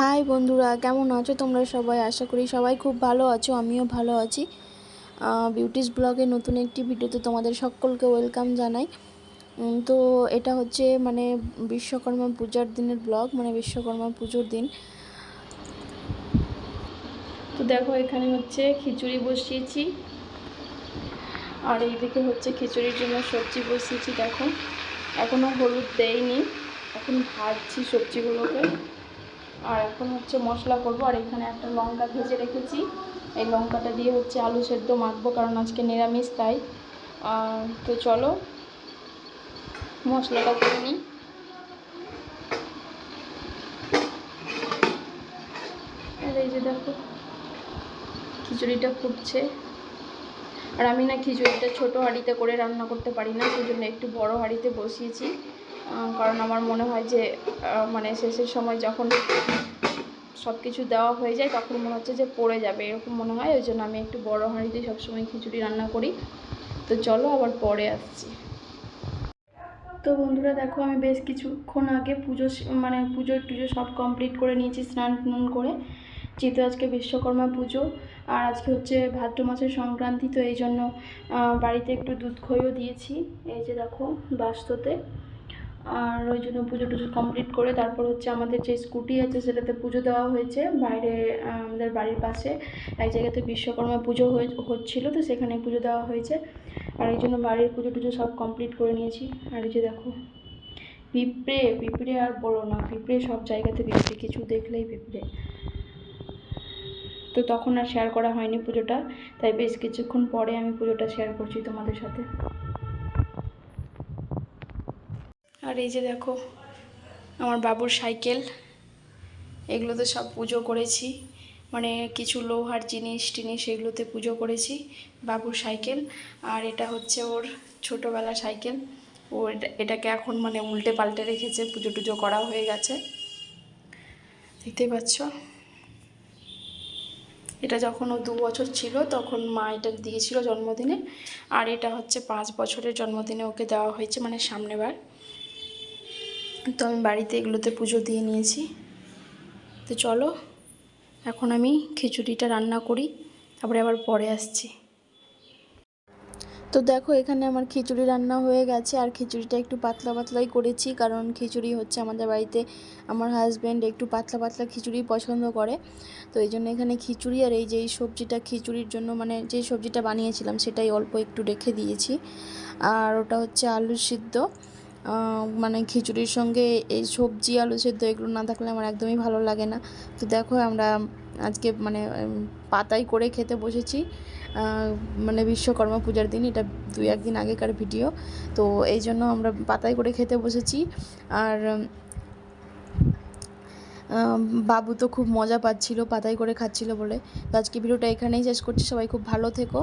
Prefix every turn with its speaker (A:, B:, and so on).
A: High বন্ধুরা, কেমন আছো তোমরা সবাই? আশা করি সবাই খুব ভালো আছো, আমিও ভালো আছি। বিউটিস ব্লগে নতুন একটি ভিডিওতে তোমাদের সকলকে ওয়েলকাম জানাই। তো এটা হচ্ছে মানে বিশ্বকর্মা পূজার দিনের ব্লগ মানে বিশ্বকর্মা পুজোর দিন। তো দেখো, এখানে হচ্ছে খিচুড়ি বসিয়েছি। আর এইদিকে হচ্ছে খিচুড়ির জন্য সবজি বসিয়েছি, দেখো। এখনও হলুদ দেয়নি, এখন ভাজছি সবজিগুলোকে। আর এখন হচ্ছে মশলা করব, আর এখানে একটা লঙ্কা ভেজে রেখেছি। এই লঙ্কাটা দিয়ে হচ্ছে আলু সেদ্ধ মাখবো, কারণ আজকে নিরামিষ তাই। তো চলো, মশলাটা করে নিই। আর এই যে দেখো, খিচুড়িটা ফুটছে। আর আমি না খিচুড়িটা ছোটো হাঁড়িতে করে রান্না করতে পারি না সেই জন্য একটু বড় হাঁড়িতে বসিয়েছি। কারণ আমার মনে হয় যে মানে শেষের সময় যখন সব কিছু দেওয়া হয়ে যায়, তখন মনে হচ্ছে যে পড়ে যাবে। এরকম মনে হয়, ওই জন্য আমি একটু বড় হাঁড়িতে সবসময় খিচুড়ি রান্না করি। তো চলো আবার পরে আসছি। তো বন্ধুরা, দেখো, আমি বেশ কিছুক্ষণ আগে পুজো মানে পুজো টুজো সব কমপ্লিট করে নিয়েছি, স্নান টান করে। যেহেতু আজকে বিশ্বকর্মা পুজো, আর আজকে হচ্ছে ভাদ্র মাসের সংক্রান্তি, তো এই জন্য বাড়িতে একটু দুধ খইও দিয়েছি। এই যে দেখো, বাস্ততে। আর ওই জন্য পুজো টুজো কমপ্লিট করে তারপর হচ্ছে আমাদের যে স্কুটি আছে সেটাতে পুজো দেওয়া হয়েছে বাইরে আমাদের বাড়ির পাশে। এক জায়গাতে বিশ্বকর্মা পুজো হচ্ছিল তো সেখানে পুজো দেওয়া হয়েছে। আর এই জন্য বাড়ির পুজো টুজো সব কমপ্লিট করে নিয়েছি। আর এই যে দেখো, পিঁপড়ে পিঁপড়ে আর বলো না, পিঁপড়ে সব জায়গাতে পিঁপড়ে, কিছু দেখলেই পিঁপড়ে। তো তখন আর শেয়ার করা হয়নি পুজোটা, তাই বেশ কিছুক্ষণ পরে আমি পুজোটা শেয়ার করছি তোমাদের সাথে। আর এই যে দেখো, আমার বাবুর সাইকেল, এগুলোতে সব পুজো করেছি। মানে কিছু লোহার জিনিস টিনিস এগুলোতে পুজো করেছি, বাবুর সাইকেল। আর এটা হচ্ছে ওর ছোটোবেলা সাইকেল। ও এটা- এটাকে এখন মানে উল্টে পাল্টে রেখেছে, পুজো টুজো করা হয়ে গেছে। দেখতেই পাচ্ছ? এটা যখন ও দু বছর ছিল, তখন মা এটা দিয়েছিল জন্মদিনে। আর এটা হচ্ছে পাঁচ বছরের জন্মদিনে ওকে দেওয়া হয়েছে মানে সামনেবার। তো আমি বাড়িতে এগুলোতে পুজো দিয়ে নিয়েছি। তো চলো, এখন আমি খিচুড়িটা রান্না করি, তারপরে আবার পরে আসছি। তো দেখো, এখানে আমার খিচুড়ি রান্না হয়ে গেছে, আর খিচুড়িটা একটু পাতলা পাতলাই করেছি, কারণ খিচুড়ি হচ্ছে আমাদের বাড়িতে, আমার হাজব্যান্ড একটু পাতলা পাতলা খিচুড়ি পছন্দ করে। তো এই জন্য এখানে খিচুড়ি আর এই যে সবজিটা খিচুড়ির জন্য মানে যে সবজিটা বানিয়েছিলাম, সেটাই অল্প একটু রেখে দিয়েছি। আর ওটা হচ্ছে আলু সিদ্ধ। মানে খিচুড়ির সঙ্গে এই সবজি, আলু সেদ্ধ এগুলো না থাকলে আমার একদমই ভালো লাগে না। তো দেখো আমরা আজকে মানে পাতায় করে খেতে বসেছি। মানে বিশ্বকর্মা পূজার দিন, এটা দুই একদিন আগেকার ভিডিও। তো এই জন্য আমরা পাতায় করে খেতে বসেছি। আর বাবু তো খুব মজা পাচ্ছিল পাতায় করে খাচ্ছিল বলে। তো আজকে ভিডিওটা এখানেই শেষ করছি, সবাই খুব ভালো থেকো।